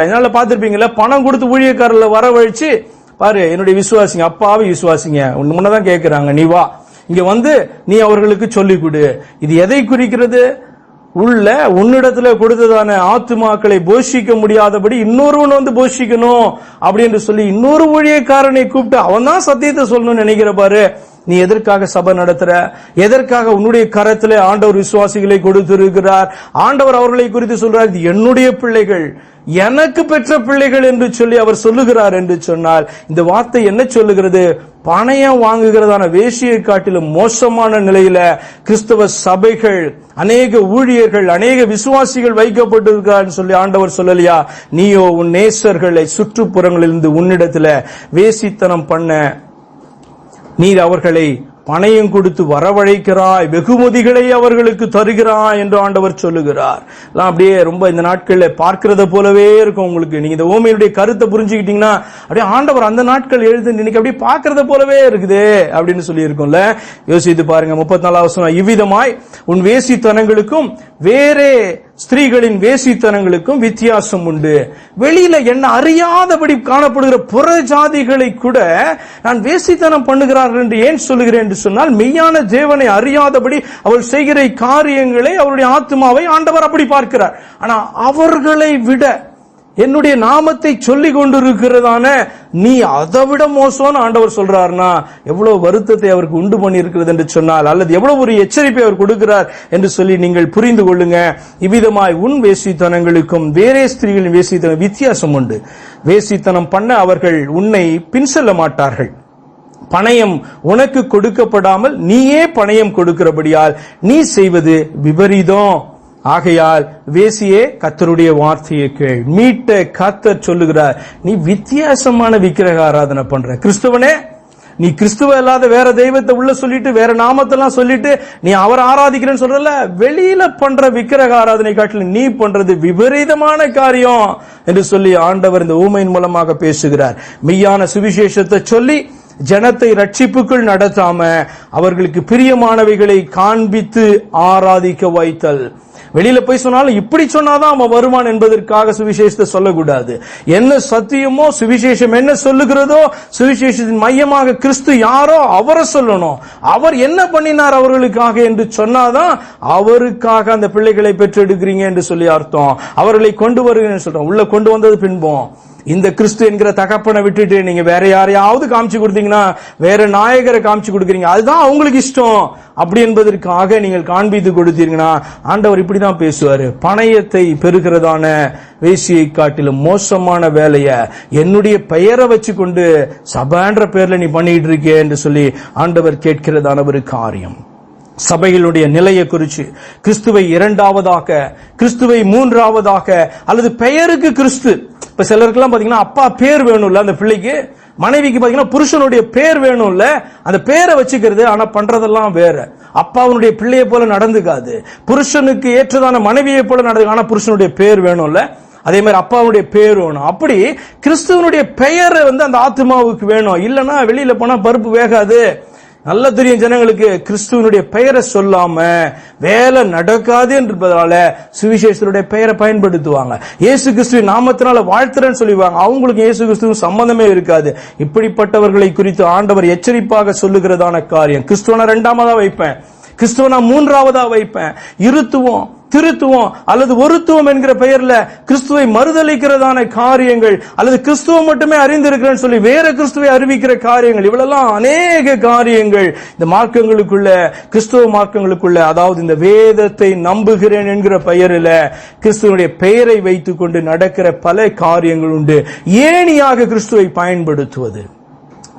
அதனால பார்த்திருப்பீங்கல்ல பணம் கொடுத்து ஊழியக்காரர்ல வரவழைச்சு பாரு என்னுடைய விசுவாசிங்க அப்பாவை விசுவாசிங்க. உன்னை முன்னதான் கேட்கிறாங்க நீ வா. இங்க வந்து நீ அவர்களுக்கு சொல்லிக் கொடு. இது எதை குறிக்கிறது? உள்ள உன்னிடத்துல கொடுத்ததான ஆத்துமாக்களை போஷிக்க முடியாதபடி இன்னொருவன் வந்து போஷிக்கணும். அப்படின்னு சொல்லி இன்னொரு ஊழியக்காரனை கூப்பிட்டு அவன் தான் சத்தியத்தை சொல்லணும்னு நினைக்கிற பாரு. நீ எதற்காக சபை நடத்துற? எதற்காக உன்னுடைய கரத்திலே ஆண்டவர் விசுவாசிகளை கொடுத்திருக்கிறார்? ஆண்டவர் அவர்களை குறித்து சொல்றார் இது என்னுடைய பிள்ளைகள். எனக்கு பெற்ற பிள்ளைகள் என்று சொல்லி அவர் சொல்லுகிறார் என்று சொன்னால் இந்த வார்த்தை என்ன சொல்லுகிறது? பணையம் வாங்குகிறதான வேசியை காட்டிலும் மோசமான நிலையில கிறிஸ்தவ சபைகள் அநேக ஊழியர்கள் அநேக விசுவாசிகள் வைக்கப்பட்டிருக்கிறார் சொல்லி ஆண்டவர் சொல்லலையா? நீயோ உன் நேசர்களை சுற்றுப்புறங்களிலிருந்து உன்னிடத்துல வேசித்தனம் பண்ண நீர் அவர்களை பணையும் கொடுத்து வரவழைக்கிறாய் வெகுமதிகளை அவர்களுக்கு தருகிறாய் என்று ஆண்டவர் சொல்லுகிறார். எல்லாம் அப்படியே ரொம்ப இந்த நாட்கள்ல பார்க்கிறத போலவே இருக்கும் உங்களுக்கு. நீங்க இந்த ஓமையுடைய கருத்தை புரிஞ்சுக்கிட்டீங்கன்னா அப்படியே ஆண்டவர் அந்த நாட்கள் எழுது இன்னைக்கு அப்படியே பார்க்கறத போலவே இருக்குது அப்படின்னு சொல்லி இருக்கும்ல யோசித்து பாருங்க முப்பத்தி நாலாவது இவ்விதமாய் உன் வேசித்தனங்களுக்கும் வேறே ஸ்திரீகளின் வேசித்தனங்களுக்கும் வித்தியாசம் உண்டு. வெளியில என்ன அறியாதபடி காணப்படுகிற புற ஜாதிகளை கூட நான் வேசித்தனம் பண்ணுகிறார்கள் என்று ஏன் சொல்லுகிறேன் என்று சொன்னால் மெய்யான தேவனை அறியாதபடி அவள் செய்கிற காரியங்களை அவருடைய ஆத்மாவை ஆண்டவர் அப்படி பார்க்கிறார். ஆனா அவர்களை விட என்னுடைய நாமத்தை சொல்லி கொண்டிருக்கிறதான நீ அதை விட மோசம்னு ஆண்டவர் சொல்றாருனா எவ்வளவு வருத்தத்தை அவருக்கு உண்டு பண்ணியிருக்கிறது என்று சொன்னால் அல்லது எவ்வளவு ஒரு எச்சரிப்பை அவர் கொடுக்கிறார் என்று சொல்லி நீங்கள் புரிந்து கொள்ளுங்க. இவ்விதமாய் உன் வேசித்தனங்களுக்கும் வேறே ஸ்திரீகளின் வேசித்தனம் வித்தியாசம் உண்டு. வேசித்தனம் பண்ண அவர்கள் உன்னை பின் செல்ல மாட்டார்கள். பணயம் உனக்கு கொடுக்கப்படாமல் நீயே பணயம் கொடுக்கிறபடியால் நீ செய்வது விபரீதம். ஆகையால் வேசியே கத்தருடைய வார்த்தையை கேள் மீட்ட கத்தர் சொல்லுகிறார் நீ வித்தியாசமான விக்கிரக ஆராதனை பண்ற. கிறிஸ்துவனே நீ கிறிஸ்துவ இல்லாத வேற தெய்வத்தை உள்ள சொல்லிட்டு வேற நாமத்தெல்லாம் சொல்லிட்டு நீ அவரை ஆராதிக்கிறேன்னு சொல்றல வெளியில பண்ற விக்கிரக ஆராதனை காட்டிலும் நீ பண்றது விபரீதமான காரியம் என்று சொல்லி ஆண்டவர் இந்த ஊமையின் மூலமாக பேசுகிறார். மெய்யான சுவிசேஷத்தை சொல்லி ஜனத்தை ரட்சிப்புக்குள் நடத்தாம அவர்களுக்கு பிரியமானவைகளை காண்பித்து ஆராதிக்க வைத்தல். வெளியில போய் சொன்னாலும் இப்படி சொன்னாதான் அவன் வருவான் என்பதற்காக சுவிசேஷத்தை சொல்லக்கூடாது. என்ன சத்தியமோ சுவிசேஷம் என்ன சொல்லுகிறதோ சுவிசேஷத்தின் மையமாக கிறிஸ்து யாரோ அவரை சொல்லணும். அவர் என்ன பண்ணினார் அவர்களுக்காக என்று சொன்னாதான் அவருக்காக அந்த பிள்ளைகளை பெற்றெடுக்கிறீங்க என்று சொல்லி அர்த்தம். அவர்களை கொண்டு வருகிறேன் சொல்றோம் உள்ள கொண்டு வந்தது பின்போம். இந்த கிறிஸ்து என்கிற தகப்பனை விட்டுட்டு நீங்க வேற யாரையாவது காமிச்சு கொடுத்தீங்கன்னா வேற நாயகரை காமிச்சு கொடுக்குறீங்க. அதுதான் அவங்களுக்கு இஷ்டம். அப்படி என்பதற்காக நீங்கள் காண்பித்து கொடுத்தீங்கன்னா ஆண்டவர் இப்படிதான் பேசுவாரு. பணயத்தை பெறுகிறதான வேசியை காட்டிலும் மோசமான வேலைய என்னுடைய பெயரை வச்சு கொண்டு சபான்ற பேர்ல நீ பண்ணிட்டு இருக்கே என்று சொல்லி ஆண்டவர் கேட்கிறதான ஒரு காரியம். சபைகளுடைய நிலையை குறித்து கிறிஸ்துவை இரண்டாவதாக கிறிஸ்துவை மூன்றாவதாக அல்லது பெயருக்கு கிறிஸ்து. இப்ப சிலருக்குலாம் பாத்தீங்கன்னா அப்பா பேர் வேணும்ல அந்த பிள்ளைக்கு. மனைவிக்கு பாத்தீங்கன்னா புருஷனுடைய பேர் வேணும்ல அந்த பேரை வச்சுக்கிறது ஆனா பண்றதெல்லாம் வேற. அப்பாவுடைய பிள்ளையை போல நடந்துக்காது. புருஷனுக்கு ஏற்றதான மனைவியை போல நடந்து ஆனா புருஷனுடைய பேர் வேணும்ல. அதே மாதிரி அப்பாவுடைய பேர் வேணும். அப்படி கிறிஸ்துவனுடைய பெயர் வந்து அந்த ஆத்மாவுக்கு வேணும். இல்லைன்னா வெளியில போனா பருப்பு வேகாது. நல்ல தெரியும் ஜனங்களுக்கு கிறிஸ்துவனுடைய பெயரை சொல்லாம வேலை நடக்காது என்பதால சுவிசேஷனுடைய பெயரை பயன்படுத்துவாங்க. இயேசு கிறிஸ்துவின் நாமத்தினால வாழ்த்துறேன்னு சொல்லுவாங்க. அவங்களுக்கு இயேசு கிறிஸ்துவும் சம்பந்தமே இருக்காது. இப்படிப்பட்டவர்களை குறித்து ஆண்டவர் எச்சரிப்பாக சொல்லுகிறதான காரியம். கிறிஸ்துவனை ரெண்டாமதா வைப்பேன். கிறிஸ்துவனா மூன்றாவதா வைப்பேன். இருத்துவம். திருத்துவம் அல்லது ஒருத்துவம் என்கிற பெயர்ல கிறிஸ்துவை மறுதளிக்கிறதான காரியங்கள் அல்லது கிறிஸ்துவம் மட்டுமே அறிந்திருக்கிறேன்னு சொல்லி வேற கிறிஸ்துவை அறிவிக்கிற காரியங்கள். இவ்வளெல்லாம் அநேக காரியங்கள். இந்த மார்க்கங்களுக்குள்ள கிறிஸ்துவ மார்க்கங்களுக்குள்ள அதாவது இந்த வேதத்தை நம்புகிறேன் என்கிற பெயரில் கிறிஸ்துவனுடைய பெயரை வைத்துக்கொண்டு நடக்கிற பல காரியங்கள் உண்டு. ஏணியாக கிறிஸ்துவை பயன்படுத்துவது.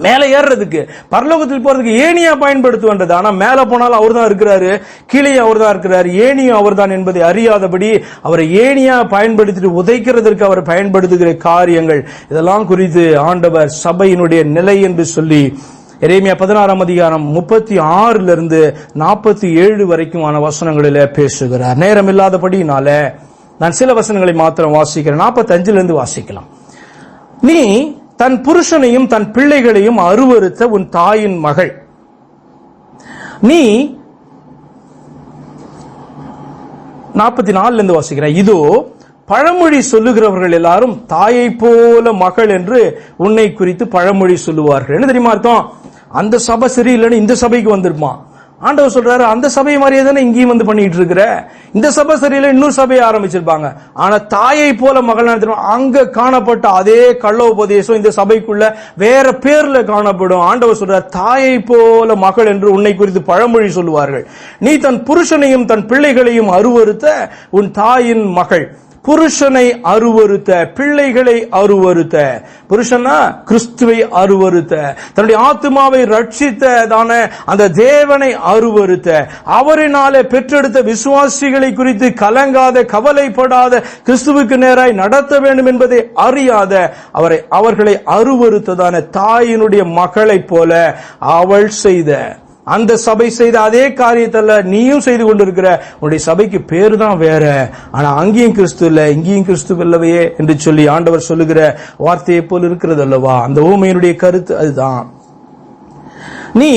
மேலே ஏறுறதுக்கு. பரலோகத்தில் போறதுக்கு ஏனியா பயன்படுத்துவன்றது. ஆனால் மேலே போனாலும் அவர் தான் இருக்கிறாரு. கீழே அவர் தான் இருக்கிறாரு. ஏனியும் அவர் தான் என்பதை அறியாதபடி அவரை ஏனியா பயன்படுத்திட்டு உதைக்கிறதற்கு அவர் பயன்படுத்துகிற காரியங்கள். இதெல்லாம் குறித்து ஆண்டவர் சபையினுடைய நிலை என்று சொல்லி எரேமியா பதினாறாம் அதிகாரம் முப்பத்தி ஆறுல இருந்து நாற்பத்தி ஏழு வரைக்குமான வசனங்களில பேசுகிறார். நேரம் இல்லாதபடினால நான் சில வசனங்களை மாத்திரம் வாசிக்கிறேன். நாற்பத்தஞ்சுல இருந்து வாசிக்கலாம். நீ தன் புருஷனையும் தன் பிள்ளைகளையும் அருவருத்த உன் தாயின் மகள். நீ நாற்பத்தி நாலுல இருந்து வாசிக்கிறேன். இதோ பழமொழி சொல்லுகிறவர்கள் எல்லாரும் தாயை போல மகள் என்று உன்னை குறித்து பழமொழி சொல்லுவார்கள். என்ன தெரியுமா அர்த்தம்? அந்த சபை சரியில்லைன்னு இந்த சபைக்கு வந்திருப்பான். ஆண்டவர் சொல்றாரு அந்த சபை மாதிரியே தானே இங்கேயும் வந்து பண்ணிட்டு இருக்கிற? இந்த சபை சரியில்லை இன்னொரு சபையை ஆரம்பிச்சிருப்பாங்க. ஆனா தாயை போல மகள் நடத்தினோம் அங்க காணப்பட்ட அதே கள்ள உபதேசம் இந்த சபைக்குள்ள வேற பேர்ல காணப்படும். ஆண்டவர் சொல்றார் தாயை போல மகள் என்று உன்னை குறித்து பழமொழி சொல்லுவார்கள். நீ தன் புருஷனையும் தன் பிள்ளைகளையும் அருவருத்த உன் தாயின் மகள். புருஷனை அருவருத்த பிள்ளைகளை அருவருத்த. புருஷனா கிறிஸ்துவை அருவருத்த. தன்னுடைய ஆத்மாவை ரட்சித்ததான அந்த தேவனை அருவருத்த. அவரினாலே பெற்றெடுத்த விசுவாசிகளை குறித்து கலங்காத கவலைப்படாத கிறிஸ்துவுக்கு நேராய் நடத்த வேண்டும் என்பதை அறியாத அவரை அவர்களை அருவருத்ததான தாயினுடைய மகளைப் போல அவள் செய்த அந்த சபை செய்த அதே காரியத்தில் நீயும் செய்து கொண்டிருக்கிற. உன்னுடைய சபைக்கு பேரு தான் வேற. ஆனா அங்கேயும் கிறிஸ்து இல்ல இங்கேயும் கிறிஸ்து இல்லவையே என்று சொல்லி ஆண்டவர் சொல்லுகிற வார்த்தையை போல் இருக்கிறது அல்லவா அந்த ஊமையினுடைய கருத்து அதுதான். நீ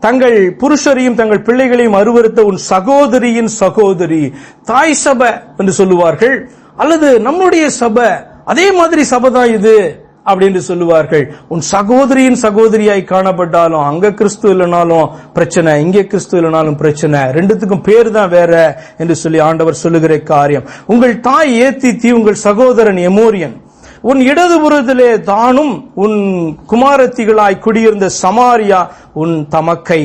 தங்கள் புருஷரையும் தங்கள் பிள்ளைகளையும் அருவருத்த உன் சகோதரியின் சகோதரி தாய் சபை என்று சொல்லுவார்கள். அல்லது நம்முடைய சபை அதே மாதிரி சபை தான் இது. அப்படின்னு சொல்லுவார்கள். உன் சகோதரியின் சகோதரியாய் காணப்பட்டாலும் அங்க கிறிஸ்து இல்லைனாலும் பிரச்சனை இங்கே கிறிஸ்து இல்லைனாலும் பிரச்சனை. ரெண்டுத்துக்கும் பேர் தான் வேற என்று சொல்லி ஆண்டவர் சொல்லுகிற காரியம். உங்கள் தாய் ஏத்தி தீ உங்கள் சகோதரன் எமோரியன். உன் இடதுபுறத்திலே தானும் உன் குமாரத்திகளாய் குடியிருந்த சமாரியா உன் தமக்கை.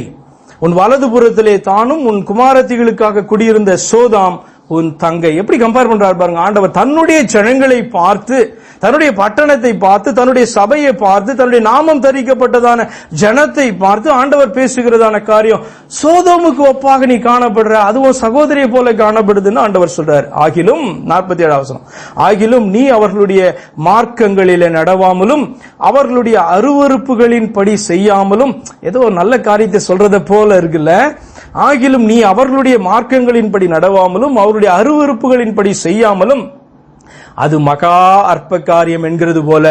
உன் வலதுபுறத்திலே தானும் உன் குமாரத்திகளுக்காக குடியிருந்த சோதாம் உன் தங்கை. எப்படி கம்பேர் பண்றாரு பாருங்க. ஆண்டவர் தன்னுடைய ஜனங்களை பார்த்து தன்னுடைய பட்டணத்தை பார்த்து தன்னுடைய சபையை பார்த்து தன்னுடைய நாமம் தரிக்கப்பட்டதான ஜனத்தை பார்த்து ஆண்டவர் பேசுகிறதான காரியம் சோதோமுக்கு ஒப்பாக நீ காணப்படுற அதுவும் சகோதரியை போல காணப்படுதுன்னு ஆண்டவர் சொல்றார். ஆகிலும் நாற்பத்தி ஏழு அவசரம் ஆகிலும் நீ அவர்களுடைய மார்க்கங்களில நடவாமலும் அவர்களுடைய அருவறுப்புகளின் படி செய்யாமலும் ஏதோ ஒரு நல்ல காரியத்தை சொல்றத போல இருக்குல்ல? ஆகிலும் நீ அவர்களுடைய மார்க்கங்களின்படி நடவாமலும் அவருடைய அருவறுப்புகளின்படி செய்யாமலும் அது மகா அற்ப காரியம் என்கிறது போல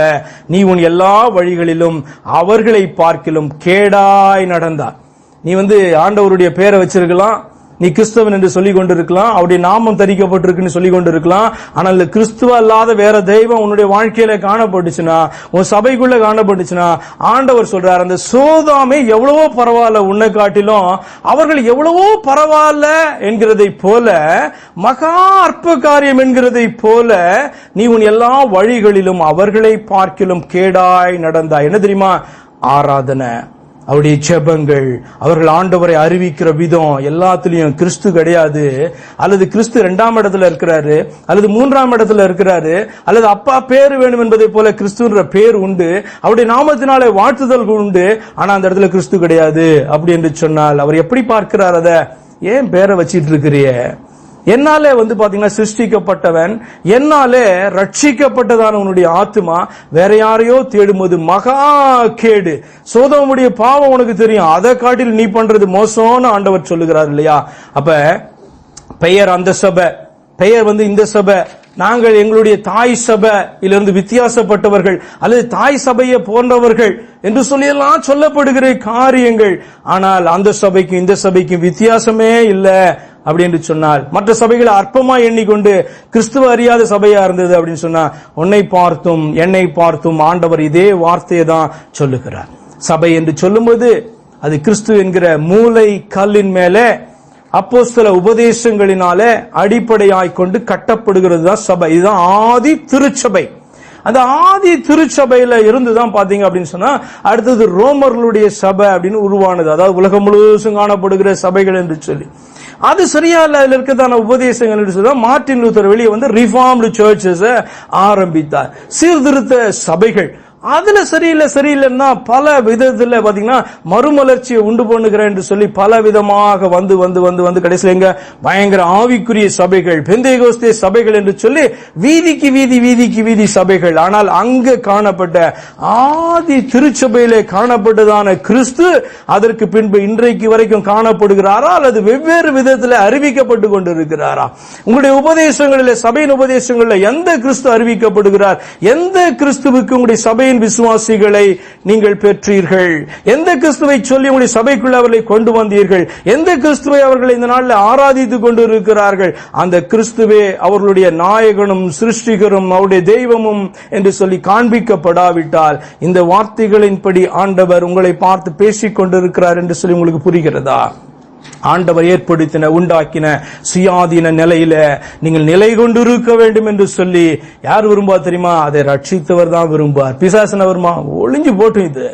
நீ உன் எல்லா வழிகளிலும் அவர்களை பார்க்கிலும் கேடாய் நடந்தார் நீ வந்து ஆண்டவருடைய பேரை வச்சிருக்கலாம் நீ கிறிஸ்தவன் என்று சொல்லிக் கொண்டிருக்கலாம் அவருடைய நாமம் தரிக்கப்பட்டிருக்குன்னு சொல்லிக் கொண்டிருக்கலாம் ஆனால் இந்த கிறிஸ்துவ அல்லாத வேற தெய்வம் உன்னுடைய வாழ்க்கையில காணப்பட்டுச்சுன்னா உன் சபைக்குள்ள காணப்பட்டுச்சுன்னா ஆண்டவர் சொல்றார் அந்த சோதாமே எவ்வளவோ பரவாயில்ல உன்னை காட்டிலும் அவர்கள் எவ்வளவோ பரவாயில்ல என்கிறதை போல மகா அற்ப காரியம் என்கிறதை போல நீ உன் எல்லா வழிகளிலும் அவர்களை பார்க்கிலும் கேடாய் நடந்தாய். என்ன தெரியுமா? ஆராதனை. அவருடைய ஜெபங்கள் அவர்கள் ஆண்டவரை அறிவிக்கிற விதம் எல்லாத்துலயும் கிறிஸ்து கிடையாது. அல்லது கிறிஸ்து இரண்டாம் இடத்துல இருக்கிறாரு அல்லது மூன்றாம் இடத்துல இருக்கிறாரு அல்லது அப்பா பேர் வேணும் என்பதை போல கிறிஸ்துன்ற பேர் உண்டு அவருடைய நாமத்தினாலே வாழ்த்துதல் உண்டு ஆனா அந்த இடத்துல கிறிஸ்து கிடையாது. அப்படி என்று சொன்னால் அவர் எப்படி பார்க்கிறார் அத? ஏன் பேரை வச்சிட்டு இருக்கிறிய என்னாலே வந்து பாத்தீங்கன்னா சிருஷ்டிக்கப்பட்டவன் என்னாலே ரட்சிக்கப்பட்டதான உன்னுடைய ஆத்மா வேற யாரையோ தேடும்போது மகா கேடு. சோதமுடைய பாவம் உனக்கு தெரியும். அதை காட்டில் நீ பண்றது மோசம்னு ஆண்டவர் சொல்லுகிறார் இல்லையா? அப்ப பெயர் அந்த சபை. பெயர் வந்து இந்த சபை. நாங்கள் எங்களுடைய தாய் சபையிலிருந்து வித்தியாசப்பட்டவர்கள் அல்லது தாய் சபையை போன்றவர்கள் என்று சொல்லியெல்லாம் சொல்லப்படுகிற காரியங்கள். ஆனால் அந்த சபைக்கும் இந்த சபைக்கும் வித்தியாசமே இல்லை. அப்படி என்று சொன்னால் மற்ற சபைகளை அற்பமா எண்ணிக்கொண்டு கிறிஸ்துவ அறியாத சபையா இருந்தது அப்படின்னு சொன்னா உன்னை பார்த்தும் என்னை பார்த்தும் ஆண்டவர் இதே வார்த்தையை தான் சொல்லுகிறார். சபை என்று சொல்லும்போது அது கிறிஸ்து என்கிற மூளை கல்லின் மேலே அப்போஸ்தல உபதேசங்களினாலே அடிப்படையாய் கொண்டு கட்டப்படுகிறது தான் சபை. இதுதான் ஆதி திருச்சபை. அந்த ஆதி திருச்சபையில இருந்து தான் பாத்தீங்க அப்படின்னு சொன்னா அடுத்தது ரோமர்களுடைய சபை அப்படின்னு உருவானது. அதாவது உலகம் முழுவதும் காணப்படுகிற சபைகள் என்று சொல்லி. அது சரியா இல்ல அதுல இருக்கிறதான உபதேசங்கள் என்று சொல்லி மார்ட்டின் லூத்தர் வெளியே வந்து ரிஃபார்ம்டு சர்ச்சஸ் ஆரம்பித்தார். சீர்திருத்த சபைகள். அதுல சரியில்லை சரியில்லைன்னா பல விதத்துல பாத்தீங்கன்னா மறுமலர்ச்சியை உண்டு பண்ணுகிறேன் என்று சொல்லி பல விதமாக வந்து வந்து வந்து வந்து கடைசியில் எங்க பயங்கர ஆவிக்குரிய சபைகள் பெந்தைகோஸ்தே சபைகள் என்று சொல்லி வீதிக்கு வீதி வீதிக்கு வீதி சபைகள். ஆனால் அங்கு காணப்பட்ட ஆதி திருச்சபையிலே காணப்பட்டதான கிறிஸ்து அதற்கு பின்பு இன்றைக்கு வரைக்கும் காணப்படுகிறாரா அல்லது வெவ்வேறு விதத்தில் அறிவிக்கப்பட்டு கொண்டிருக்கிறாரா? உங்களுடைய உபதேசங்களில் சபையின் உபதேசங்களில் எந்த கிறிஸ்து அறிவிக்கப்படுகிறார்? எந்த கிறிஸ்துவுக்கு உங்களுடைய சபையின் கிறிஸ்துவின் விசுவாசிகளை நீங்கள் பெற்றீர்கள். எந்த கிறிஸ்துவை சொல்லி உங்களுடைய சபைக்குள்ள அவர்களை கொண்டு வந்தீர்கள்? எந்த கிறிஸ்துவை அவர்கள் இந்த நாளில் ஆராதித்துக் கொண்டு இருக்கிறார்கள் அந்த கிறிஸ்துவே அவர்களுடைய நாயகனும் சிருஷ்டிகரும் அவருடைய தெய்வமும் என்று சொல்லி காண்பிக்கப்படாவிட்டால் இந்த வார்த்தைகளின்படி ஆண்டவர் உங்களை பார்த்து பேசிக் கொண்டிருக்கிறார் என்று சொல்லி உங்களுக்கு புரிகிறதா? ஆண்டவர் ஏற்படுத்தின உண்டாக்கின சுயாதீன நிலையில நீங்கள் நிலை கொண்டு இருக்க வேண்டும் என்று சொல்லி யார் விரும்புவா தெரியுமா? அதை ரட்சித்தவர் தான் விரும்புவார். பிசாசன வருமா ஒளிஞ்சு போட்டும் இது.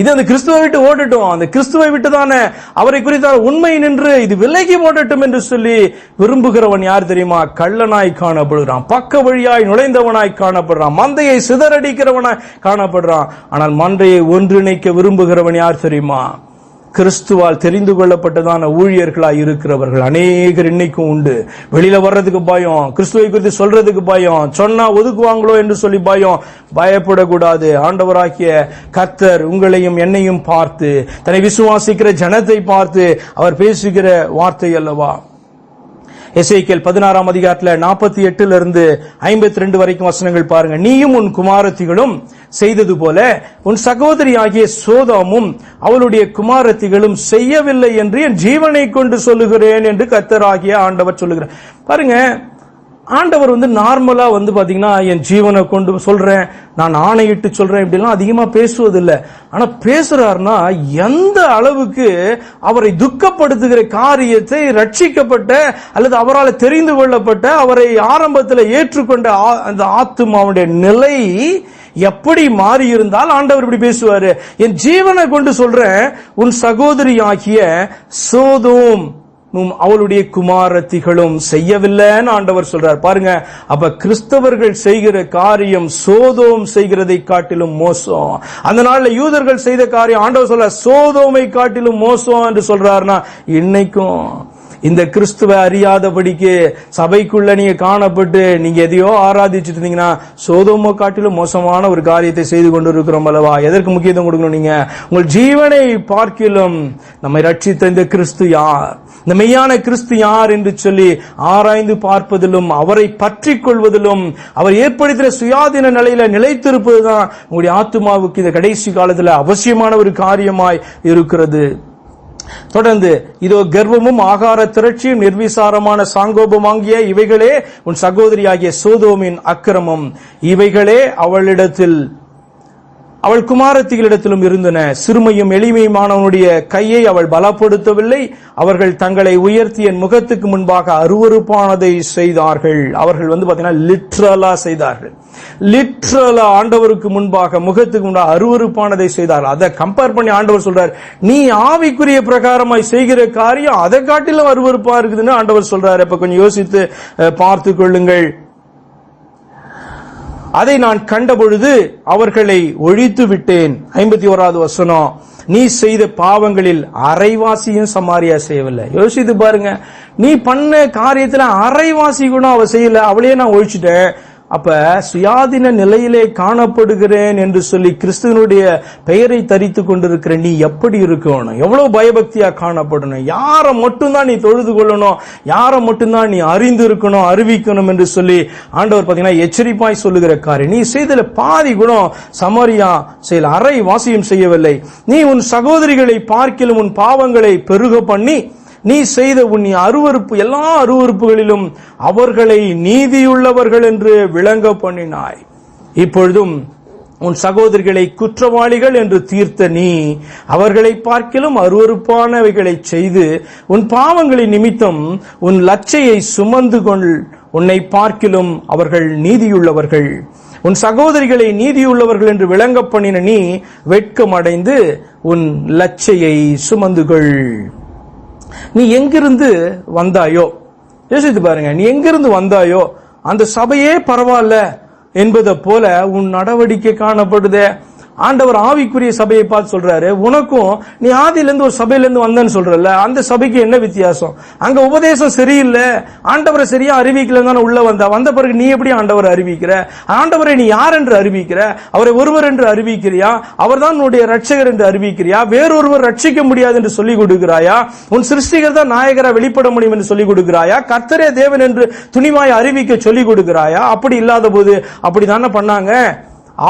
இது அந்த கிறிஸ்துவை விட்டு ஓடட்டும். அந்த கிறிஸ்துவை விட்டு தானே அவரை குறித்தான உண்மை நின்று இது விலகி ஓடட்டும் என்று சொல்லி விரும்புகிறவன் யார் தெரியுமா? கள்ளனாய் காணப்படுகிறான். பக்க வழியாய் நுழைந்தவனாய் காணப்படுறான் மந்தையை சிதறடிக்கிறவனாய் காணப்படுறான் ஆனால் மந்தையை ஒன்றிணைக்க விரும்புகிறவன் யார் தெரியுமா? கிறிஸ்துவால் தெரிந்து கொள்ளப்பட்டதான ஊழியர்களாக இருக்கிறவர்கள் அநேகர் இன்னைக்கும் உண்டு. வெளியில வர்றதுக்கு பயம் கிறிஸ்துவை குறித்து சொல்றதுக்கு பயம் சொன்னா ஒதுக்குவாங்களோ என்று சொல்லி பயம். பயப்படக்கூடாது. ஆண்டவராகிய கத்தர் உங்களையும் என்னையும் பார்த்து தன்னை விசுவாசிக்கிற ஜனத்தை பார்த்து அவர் பேசுகிற வார்த்தை அல்லவா? எசேக்கியேல் பதினாறாம் அதிகாரத்தில் நாற்பத்தி எட்டுல இருந்து ஐம்பத்தி ரெண்டு வரைக்கும் வசனங்கள் பாருங்க. நீயும் உன் குமாரத்திகளும் செய்தது போல உன் சகோதரி ஆகிய சோதாமும் அவளுடைய குமாரத்திகளும் செய்யவில்லை என்று என் ஜீவனை கொண்டு சொல்லுகிறேன் என்று கத்தராகிய ஆண்டவர் சொல்லுகிறார். பாருங்க ஆண்டவர் வந்து நார்மலா வந்து பாத்தீங்கன்னா என் ஜீவனை கொண்டு சொல்றேன் நான் ஆணையிட்டு சொல்றேன் இப்படிலாம் அதிகமா பேசுவதில்லை. ஆனா பேசுறாருன்னா எந்த அளவுக்கு அவரை துக்கப்படுத்துகிற காரியத்தை ரட்சிக்கப்பட்ட அல்லது அவரால் தெரிந்து கொள்ளப்பட்ட அவரை ஆரம்பத்தில் ஏற்றுக்கொண்ட ஆ- அந்த ஆத்துமாவுடைய நிலை எப்படி மாறி இருந்தால் ஆண்டவர் இப்படி பேசுவாரு. என் ஜீவனை கொண்டு சொல்றேன் உன் சகோதரி ஆகிய சோதோம். அவளுடைய குமாரத்திகளும் செய்யவில்லைன்னு ஆண்டவர் சொல்றார். பாருங்க அப்ப கிறிஸ்தவர்கள் செய்கிற காரியம் சோதோம் செய்கிறதை காட்டிலும் மோசம். அந்த நாள்ல யூதர்கள் செய்த காரியம் ஆண்டவர் சொல்ற சோதோமை காட்டிலும் மோசம் என்று சொல்றாருன்னா இன்னைக்கும் இந்த கிறிஸ்துவ அறியாதபடிக்கு சபைக்குள்ள நீங்க காணப்பட்டு நீங்க எதையோ ஆராதிச்சுட்டு இருந்தீங்கன்னா சோதோமோ காட்டிலும் மோசமான ஒரு காரியத்தை செய்து கொண்டு இருக்கிறோம் அல்லவா? எதற்கு முக்கியத்துவம் கொடுக்கணும் நீங்க? உங்கள் ஜீவனை பார்க்கிலும் நம்மை ரட்சித்த இந்த கிறிஸ்து யார்? இந்த மெய்யான கிறிஸ்து யார் என்று சொல்லி ஆராய்ந்து பார்ப்பதிலும் அவரை பற்றி கொள்வதிலும் அவர் ஏற்படுத்தின சுயாதீன நிலையில நிலைத்திருப்பதுதான் உங்களுடைய ஆத்துமாவுக்கு இந்த கடைசி காலத்தில் அவசியமான ஒரு காரியமாய் இருக்கிறது. தொடர்ந்து இதோ கர்வமும் ஆகார திரட்சியும் நிர்விசாரமான சாங்கோபம் ஆகிய இவைகளே உன் சகோதரியாகிய சோதோமின் அக்கிரமம். இவைகளே அவளிடத்தில் அவள் குமாரத்திகளிடத்திலும் இருந்தன. சிறுமையும் எளிமையுமானவனுடைய கையை அவள் பலப்படுத்தவில்லை. அவர்கள் தங்களை உயர்த்தி என் முகத்துக்கு முன்பாக அருவருப்பானதை செய்தார்கள். அவர்கள் வந்து பாத்தீங்கன்னா லிட்ரலா செய்தார்கள். லிட்ரலா ஆண்டவருக்கு முன்பாக முகத்துக்கு முன்பாக அருவருப்பானதை செய்தார்கள். அதை கம்பேர் பண்ணி ஆண்டவர் சொல்றார் நீ ஆவிக்குரிய பிரகாரமாய் செய்கிற காரியம் அதை காட்டிலும் அருவறுப்பா இருக்குதுன்னு ஆண்டவர் சொல்றாரு. இப்ப கொஞ்சம் யோசித்து பார்த்து கொள்ளுங்கள். அதை நான் கண்டபொழுது அவர்களை ஒழித்து விட்டேன். ஐம்பத்தி ஓராவது வசனம். நீ செய்த பாவங்களில் அரைவாசியும் சமாரியா செய்யவில்லை. யோசித்து பாருங்க. நீ பண்ண காரியத்துல அரைவாசி கூட அவ செய்யல. அவளையே நான் ஒழிச்சிட்டேன். அப்ப சுயாதீன நிலையிலே காணப்படுகிறேன் என்று சொல்லி கிறிஸ்துவனுடைய பெயரை தரித்து கொண்டிருக்கிற நீ எப்படி இருக்கணும்? எவ்வளவு பயபக்தியா காணப்படணும்? யாரை மட்டும்தான் நீ தொழுது கொள்ளணும்? யாரை மட்டும்தான் நீ அறிந்து இருக்கணும் அறிவிக்கணும் என்று சொல்லி ஆண்டவர் பாத்தீங்கன்னா எச்சரிப்பாய் சொல்லுகிற காரியம். நீ செய்தல பாதி குணம் சமரியா செயல் அறை வாசியம் செய்யவில்லை. நீ உன் சகோதரிகளை பார்க்கிலும் உன் பாவங்களை பெருக பண்ணி நீ செய்த உன் அருவருப்பு எல்லா அருவருப்புகளிலும் அவர்களை நீதியுள்ளவர்கள் என்று விளங்க பண்ணினாய். இப்பொழுதும் உன் சகோதரிகளை குற்றவாளிகள் என்று தீர்த்த நீ அவர்களை பார்க்கிலும் அருவறுப்பானவைகளை செய்து உன் பாவங்களின் நிமித்தம் உன் லட்சையை சுமந்து கொள். உன்னை பார்க்கிலும் அவர்கள் நீதியுள்ளவர்கள். உன் சகோதரிகளை நீதியுள்ளவர்கள் என்று விளங்க பண்ணின நீ வெட்கமடைந்து உன் லட்சையை சுமந்து கொள். நீ எங்கிருந்து வந்தாயோ? யோசித்து பாருங்க நீ எங்கிருந்து வந்தாயோ? அந்த சபையே பரவாயில்ல என்பதை போல உன் நடவடிக்கை காணப்படுதே. ஆண்டவர் ஆவிக்குரிய சபையை பார்த்து சொல்றாரு உனக்கும் நீ ஆதியிலேருந்து ஒரு சபையிலேருந்து வந்தேன்னு சொல்றல அந்த சபைக்கு என்ன வித்தியாசம்? அங்க உபதேசம் சரியில்லை ஆண்டவரை சரியா அறிவிக்கல தானே உள்ள வந்தா வந்த பிறகு நீ எப்படி ஆண்டவரை அறிவிக்கிற? ஆண்டவரை நீ யார் என்று அறிவிக்கிற? அவரை ஒருவர் என்று அறிவிக்கிறியா? அவர் தான் உன்னுடைய ரட்சகர் என்று அறிவிக்கிறியா? வேறொருவர் ரட்சிக்க முடியாது என்று சொல்லிக் கொடுக்கிறாயா? உன் சிருஷ்டிகர் தான் நாயகரா வெளிப்பட முடியும் என்று சொல்லிக் கொடுக்கிறாயா? கர்த்தரே தேவன் என்று துணிவாய் அறிவிக்க சொல்லிக் கொடுக்கிறாயா? அப்படி இல்லாத போது அப்படி தானே பண்ணாங்க?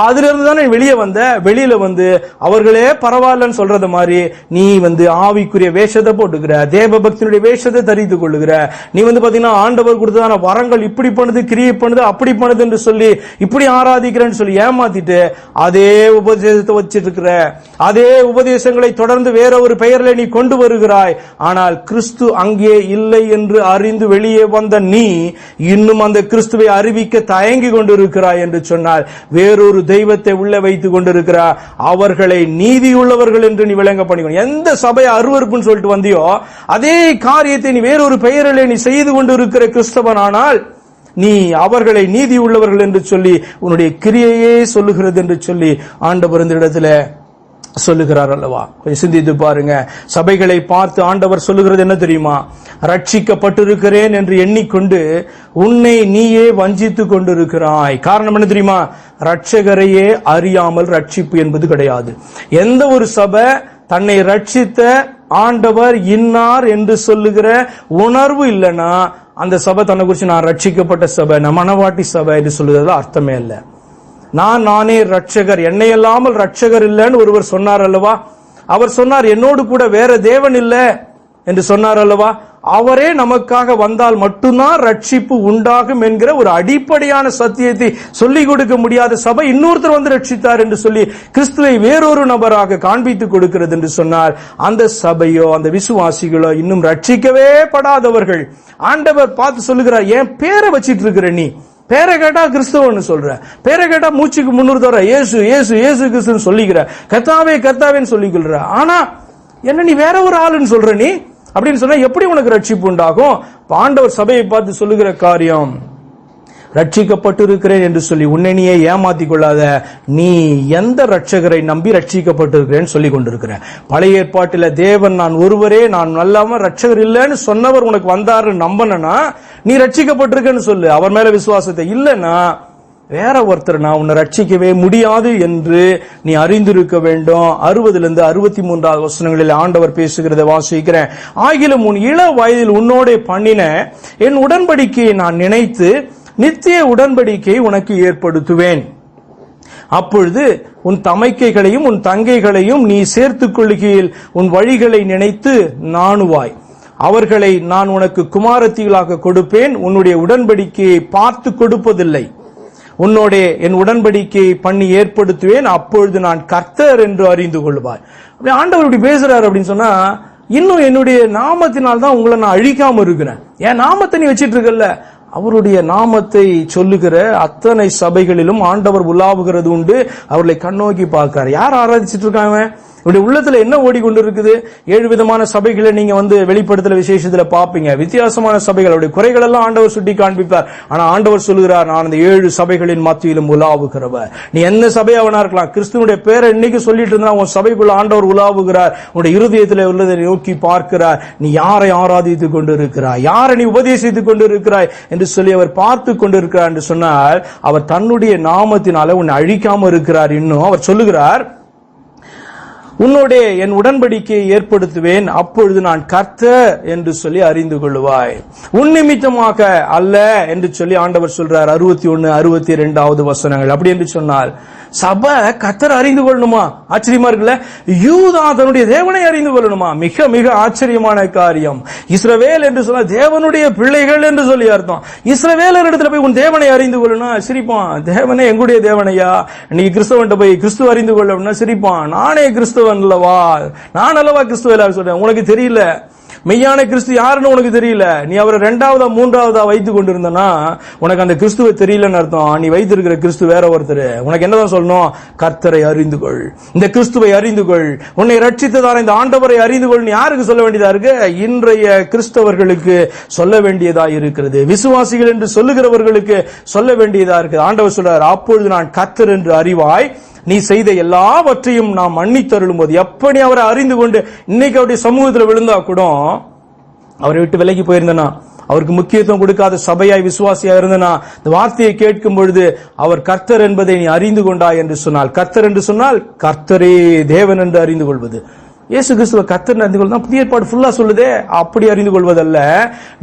அதிலிருந்து தானே வெளியே வந்த? வெளியில வந்து அவர்களே பரவாயில்லன்னு சொல்றது மாதிரி நீ வந்து ஆவிக்குரிய வேஷத்தை போட்டுக்கிற தேவ பக்தியினுடைய வேஷத்தை தரித்து கொள்ளுகிற. நீ வந்து பாத்தீங்கன்னா ஆண்டவர் கொடுத்ததான வரங்கள் இப்படி பண்ணுது கிரியை பண்ணுது அப்படி பண்ணுது என்று சொல்லி இப்படி ஆராதிக்கிறேன்னு சொல்லி ஏமாத்திட்டு அதே உபதேசத்தை வச்சிட்டு இருக்கிற அதே உபதேசங்களை தொடர்ந்து வேற ஒரு பெயரில் நீ கொண்டு வருகிறாய். ஆனால் கிறிஸ்து அங்கே இல்லை என்று அறிந்து வெளியே வந்த நீ இன்னும் அந்த கிறிஸ்துவை அறிவிக்க தயங்கி கொண்டிருக்கிறாய் என்று சொன்னால் வேறொரு தெய்வத்தை உள்ள வைத்துக் கொண்டிருக்கிறார். அவர்களை நீதியுள்ளவர்கள் என்று நீ விளங்க பண்ணிக்கணும். எந்த சபையை அருவருப்புன்னு சொல்லிட்டு வந்தியோ அதே காரியத்தை நீ வேறொரு பெயரிலே நீ செய்து கொண்டிருக்கிற கிறிஸ்தவனானால் நீ அவர்களை நீதி உள்ளவர்கள் என்று சொல்லி உன்னுடைய கிரியையே சொல்லுகிறது என்று சொல்லி ஆண்டவர் இந்த இடத்துல சொல்லுகிறார் அல்லவா? கொஞ்சம் சிந்தித்து பாருங்க. சபைகளை பார்த்து ஆண்டவர் சொல்லுகிறது என்ன தெரியுமா? ரட்சிக்கப்பட்டிருக்கிறேன் என்று எண்ணிக்கொண்டு உன்னை நீயே வஞ்சித்துக் கொண்டிருக்கிறாய். காரணம் என்ன தெரியுமா? ரட்சகரையே அறியாமல் ரட்சிப்பு என்பது கிடையாது. எந்த ஒரு சபை தன்னை ரட்சித்த ஆண்டவர் இன்னார் என்று சொல்லுகிற உணர்வு இல்லைன்னா அந்த சபை தன்னை குறித்து நான் ரட்சிக்கப்பட்ட சபை நான் மனவாட்டி சபை என்று சொல்லுகிறது அர்த்தமே இல்லை. நான் நானே ரட்சகர் என்னை அல்லாமல் ரட்சகர் இல்லைன்னு ஒருவர் சொன்னார் அல்லவா? அவர் சொன்னார் என்னோடு கூட வேற தேவன் இல்லை என்று சொன்னார் அல்லவா? அவரே நமக்காக வந்தால் மட்டும்தான் ரட்சிப்பு உண்டாகும் என்கிற ஒரு அடிப்படையான சத்தியத்தை சொல்லிக் கொடுக்க முடியாத சபை இன்னொருத்தர் வந்து ரட்சித்தார் என்று சொல்லி கிறிஸ்துவை வேறொரு நபராக காண்பித்து கொடுக்கிறது என்று சொன்னார். அந்த சபையோ அந்த விசுவாசிகளோ இன்னும் ரட்சிக்கவே படாதவர்கள். ஆண்டவர் பார்த்து சொல்லுகிறார் ஏன் பேரை வச்சிட்டு இருக்கிற நீ. பேரை கேட்டா கிறிஸ்தவன்னு சொல்ற. பேரை கேட்டா மூச்சுக்கு முன்னூறு தவிர ஏசு இயேசு இயேசு கிறிஸ்துன்னு சொல்லிக்கிற. கத்தாவே கத்தாவேன்னு சொல்லிக்கொள்ற ஆனா என்ன நீ வேற ஒரு ஆளுன்னு சொல்ற நீ? அப்படின்னு சொன்னா எப்படி உனக்கு ரட்சிப்பு உண்டாகும்? பாண்டவர் சபையை பார்த்து சொல்லுகிற காரியம். ரட்சிக்கப்பட்டிருக்கிறேன் என்று சொல்லி உன்னை நீயே ஏமாத்திக் கொள்ளாத நீ எந்த ரட்சகரை நம்பி ரட்சிக்கப்பட்டிருக்கிறேன்னு சொல்லி கொண்டிருக்கிற பழைய ஏற்பாட்டில் தேவன் நான் ஒருவரே நான் நல்லாம ரட்சகர் இல்லைன்னு சொன்னவர் உனக்கு வந்தாரு நம்பனா நீ ரட்சிக்கப்பட்டிருக்கேன்னு சொல்லு. அவர் மேல விசுவாசத்தை இல்லைன்னா வேற ஒருத்தர் நான் உன்னை ரட்சிக்கவே முடியாது என்று நீ அறிந்திருக்க வேண்டும். அறுபதுலேருந்து அறுபத்தி மூன்றாவது வசனங்களில் ஆண்டவர் பேசுகிறத வாசிக்கிறேன். ஆகிலும் உன் இள வயதில் உன்னோடே பண்ணின என் உடன்படிக்கையை நான் நினைத்து நித்திய உடன்படிக்கை உனக்கு ஏற்படுத்துவேன். அப்பொழுது உன் தமைக்கைகளையும் உன் தங்கைகளையும் நீ சேர்த்துக் கொள்கையில் உன் வழிகளை நினைத்து நாணுவாய். அவர்களை நான் உனக்கு குமாரத்திகளாக கொடுப்பேன் உன்னுடைய உடன்படிக்கையை பார்த்து கொடுப்பதில்லை. உன்னோட என் உடன்படிக்கையை பண்ணி ஏற்படுத்துவேன் அப்பொழுது நான் கர்த்தர் என்று அறிந்து கொள்வாய் அப்படி ஆண்டவர் இப்படி பேசுறாரு அப்படின்னு சொன்னா இன்னும் என்னுடைய நாமத்தினால் தான் உங்களை நான் அழிக்காம இருக்கிறேன். என் நாமத்தை நீ வச்சிட்டு இருக்கல்ல அவருடைய நாமத்தை சொல்லுகிற அத்தனை சபைகளிலும் ஆண்டவர் உலாவுகிறது உண்டு. அவர்களை கண்ணோக்கி பார்க்கிறார். யார் ஆராதிச்சிட்டு இருக்காங்க? இவருடைய உள்ளத்துல என்ன ஓடிக்கொண்டு இருக்குது ஏழு விதமான சபைகளை நீங்க வந்து வெளிப்படுத்தல விசேஷத்துல பாப்பீங்க. வித்தியாசமான சபைகள். அவருடைய குறைகள் எல்லாம் ஆண்டவர் சுட்டி காண்பிப்பார். ஆனா ஆண்டவர் சொல்லுகிறார் நான் அந்த ஏழு சபைகளின் மத்தியிலும் உலாவுகிறவ நீ என்ன சபையாவனா இருக்கலாம். கிறிஸ்துவனுடைய பேரை இன்னைக்கு சொல்லிட்டு இருந்தா உன் சபைக்குள்ள ஆண்டவர் உலாவுகிறார். உன்னுடைய இருதயத்தில் உள்ளதை நோக்கி பார்க்கிறார். நீ யாரை ஆராதித்துக் கொண்டு இருக்கிறாய் யாரை நீ உபதேசித்துக் கொண்டு இருக்கிறாய் என்று சொல்லி அவர் பார்த்து கொண்டு இருக்கிறார் என்று சொன்னால் அவர் தன்னுடைய நாமத்தினால உன்னை அழிக்காம இருக்கிறார். இன்னும் அவர் சொல்லுகிறார் உன்னோடே என் உடன்படிக்கையை ஏற்படுத்துவேன். அப்பொழுது நான் கர்த்த என்று சொல்லி அறிந்து கொள்ளுவாய் உன் நிமித்தமாக அல்ல என்று சொல்லி ஆண்டவர் சொல்றார். அறுபத்தி ஒன்னு அறுபத்தி ரெண்டாவது வசனங்கள். அப்படி என்று சொன்னால் சபை கத்தர் அறிந்து கொள்ளணுமா? ஆச்சரியமா இருக்குல்ல? யூதா தன்னுடைய தேவனை அறிந்து கொள்ளணுமா? மிக மிக ஆச்சரியமான காரியம். இஸ்ரவேல் என்று சொன்னா தேவனுடைய பிள்ளைகள் என்று சொல்லி அர்த்தம். இஸ்ரவேலர் இடத்துல போய் உன் தேவனை அறிந்து கொள்ளணும் சிரிப்பான். தேவனே எங்களுடைய தேவனையா? நீ கிறிஸ்தவன்ட்ட போய் கிறிஸ்துவ அறிந்து கொள்ளணும்னா சிரிப்பான். நானே கிறிஸ்தவன் அல்லவா? நான் அல்லவா கிறிஸ்துவ எல்லாரும் சொல்றேன். உனக்கு தெரியல. மெய்யான கிறிஸ்து யாருன்னு உனக்கு தெரியல? நீ அவரை ரெண்டாவதா மூன்றாவதா வைத்து கொண்டிருந்தனா உனக்கு அந்த கிறிஸ்துவ தெரியலன்னு அர்த்தம். நீ வைத்திருக்கிற கிறிஸ்து வேற ஒருத்தர். உனக்கு என்னதான் சொல்லணும்? கர்த்தரை அறிந்து கொள். இந்த கிறிஸ்துவை அறிந்து கொள். உன்னை ரட்சித்ததார இந்த ஆண்டவரை அறிந்து கொள். நீ யாருக்கு சொல்ல வேண்டியதா இருக்கு? இன்றைய கிறிஸ்தவர்களுக்கு சொல்ல வேண்டியதா இருக்கிறது. விசுவாசிகள் என்று சொல்லுகிறவர்களுக்கு சொல்ல வேண்டியதா இருக்குது. ஆண்டவர் சொல்றார் அப்பொழுது நான் கர்த்தர் என்று அறிவாய் நீ செய்த எல்லாவற்றையும் நாம் மன்னித்தருளும் போது எப்படி அவரை அறிந்து கொண்டு இன்னைக்கு அவருடைய சமூகத்தில் விழுந்தா கூட அவரை விட்டு விலகி போயிருந்தனா? அவருக்கு முக்கியத்துவம் கொடுக்காத சபையாய் விசுவாசியா இருந்தனா? இந்த வார்த்தையை கேட்கும் பொழுது அவர் கர்த்தர் என்பதை நீ அறிந்து கொண்டாய் என்று சொன்னால். கர்த்தர் என்று சொன்னால் கர்த்தரே தேவன் என்று அறிந்து கொள்வது. இயேசு கிறிஸ்துவ கத்தர் அறிந்து கொள்ளும் புதிய ஏற்பாடு ஃபுல்லா சொல்லுதே. அப்படி அறிந்து கொள்வதல்ல.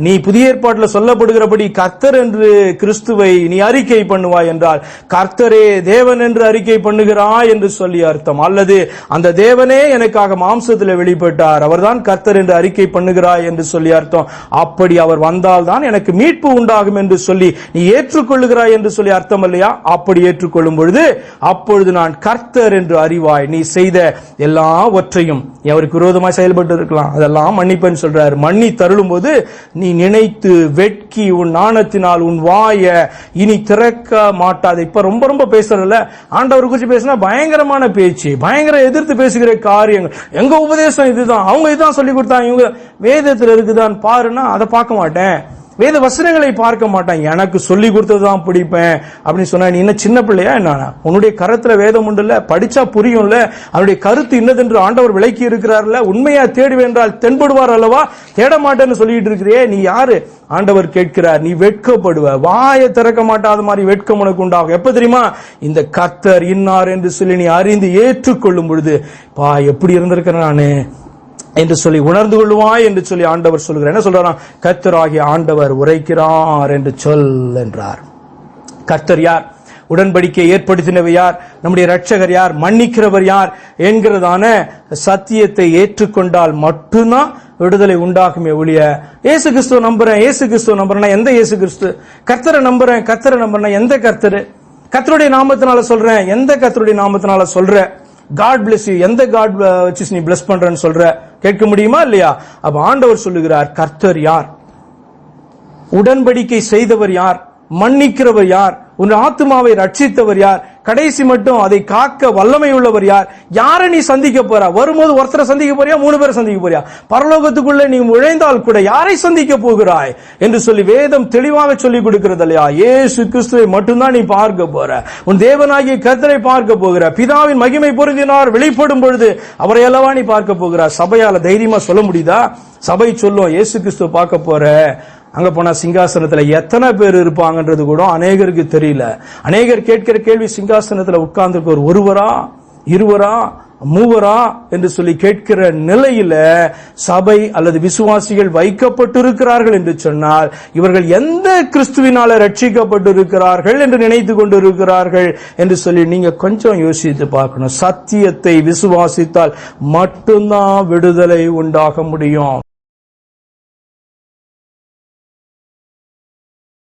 நீ புதிய ஏற்பாட்டில் சொல்லப்படுகிறபடி கர்த்தர் என்று கிறிஸ்துவை நீ அறிக்கை பண்ணுவாய் என்றால் கர்த்தரே தேவன் என்று அறிக்கை பண்ணுகிறாய் என்று சொல்லி அர்த்தம். அல்லது அந்த தேவனே எனக்காக மாம்சத்தில் வெளிப்பட்டார் அவர்தான் கர்த்தர் என்று அறிக்கை பண்ணுகிறாய் என்று சொல்லி அர்த்தம். அப்படி அவர் வந்தால் தான் எனக்கு மீட்பு உண்டாகும் என்று சொல்லி நீ ஏற்றுக்கொள்ளுகிறாய் என்று சொல்லி அர்த்தம் இல்லையா? அப்படி ஏற்றுக்கொள்ளும் பொழுது அப்பொழுது நான் கர்த்தர் என்று அறிவாய். நீ செய்த எல்லாவற்றையும் ஒற்றையும் அவருக்கு விரோதமாக செயல்பட்டு இருக்கலாம் அதெல்லாம் மன்னிப்பேன்னு சொல்றாரு. மன்னி தருளும் போது நீ நினைத்து வெட்கி உன் நாணத்தினால் உன் வாய இனி திறக்க மாட்டாது. இப்ப ரொம்ப ரொம்ப பேசுறதுல ஆண்டவர் குறிச்சு பேசினா பயங்கரமான பேச்சு பயங்கர எதிர்த்து பேசுகிற காரியங்கள். எங்க உபதேசம் இதுதான். அவங்க இதுதான் சொல்லி கொடுத்தாங்க. இவங்க வேதத்துல இருக்குதான் பாருன்னா அதை பார்க்க மாட்டேன். வேத வசனங்களை பார்க்க மாட்டான். எனக்கு சொல்லி கொடுத்ததுதான் பிடிப்பேன். அப்படின்னு சொன்னா நீ என்ன சின்ன பிள்ளையா என்ன? உன்னுடைய கருத்துல வேதம் உண்டுல்ல? படிச்சா புரியும்ல? அவருடைய கருத்து இன்னதென்று ஆண்டவர் விளக்கி இருக்கிறார்ல? உண்மையா தேடுவென்றால் தென்படுவார் அல்லவா? தேட மாட்டேன்னு சொல்லிட்டு இருக்கிறியே. நீ யாரு? ஆண்டவர் கேட்கிறார் நீ வெட்கப்படுவ. வாயை திறக்க மாட்டாத மாதிரி வெட்கம் உனக்கு உண்டாகும். எப்ப தெரியுமா? இந்த கத்தர் இன்னார் என்று சொல்லி நீ அறிந்து ஏற்றுக்கொள்ளும் பொழுது பா எப்படி இருந்திருக்கிறேன் நானு? என்று சொல்லி உணர்ந்து கொள்வாய் என்று சொல்லி ஆண்டவர் சொல்கிறார். என்ன சொல்றாராம்? கத்தராகிய ஆண்டவர் உரைக்கிறார் என்று சொல் என்றார். கர்த்தர் யார்? உடன்படிக்கை ஏற்படுத்தினவர் யார்? நம்முடைய ரட்சகர் யார்? மன்னிக்கிறவர் யார்? என்கிறதான சத்தியத்தை ஏற்றுக்கொண்டால் மட்டும்தான் விடுதலை உண்டாகுமே ஒழிய இயேசு கிறிஸ்துவ நம்புறேன் இயேசு கிறிஸ்துவ நம்புறேன்னா எந்த இயேசு கிறிஸ்து? கர்த்தரை நம்புறேன் கர்த்தரை நம்புறேன்னா எந்த கர்த்தரு? கர்த்தருடைய நாமத்தினால சொல்றேன் எந்த கர்த்தருடைய நாமத்தினால சொல்றேன் காட் பிளஸ் யூ எந்த காட் uh, வச்சு நீ பிளஸ் பண்றன்னு சொல்ற? கேட்க முடியுமா இல்லையா? அப்ப ஆண்டவர் சொல்லுகிறார் கர்த்தர் யார்? உடன்படிக்கை செய்தவர் யார்? மன்னிக்கிறவர் யார்? உன் ஆத்மாவை ரட்சித்தவர் யார்? கடைசி மட்டும் அதை காக்க வல்லமை உள்ளவர் யார்? யாரை நீ சந்திக்க போறா? வரும்போது ஒருத்தரை சந்திக்க போறியா? மூணு பேரை சந்திக்க போறியா? பரலோகத்துக்குள்ள நீ நுழைந்தால் கூட யாரை சந்திக்க போகிறாய்? என்று சொல்லி வேதம் தெளிவாக சொல்லிக் கொடுக்கிறது இல்லையா ஏசு கிறிஸ்துவை மட்டும்தான் நீ பார்க்க போற. உன் தேவனாகிய கத்தரை பார்க்க போகிற. பிதாவின் மகிமை பொருந்தினார் வெளிப்படும் பொழுது அவரை அல்லவா நீ பார்க்க போகிறார் சபையால தைரியமா சொல்ல முடியுதா? சபை சொல்லும் இயேசு கிறிஸ்துவ பார்க்க போற. அங்கே போனால் சிங்காசனத்தில் எத்தனை பேர் இருப்பாங்கன்றது கூட அநேகருக்கு தெரியல. அநேகர் கேட்கிற கேள்வி சிங்காசனத்தில் உட்கார்ந்துருக்க ஒரு ஒருவரா இருவரா மூவரா என்று சொல்லி கேட்கிற நிலையில சபை அல்லது விசுவாசிகள் வைக்கப்பட்டிருக்கிறார்கள் என்று சொன்னால் இவர்கள் எந்த கிறிஸ்துவினால ரட்சிக்கப்பட்டிருக்கிறார்கள் என்று நினைத்து கொண்டிருக்கிறார்கள் என்று சொல்லி நீங்க கொஞ்சம் யோசித்து பார்க்கணும். சத்தியத்தை விசுவாசித்தால் மட்டும்தான் விடுதலை உண்டாக முடியும்.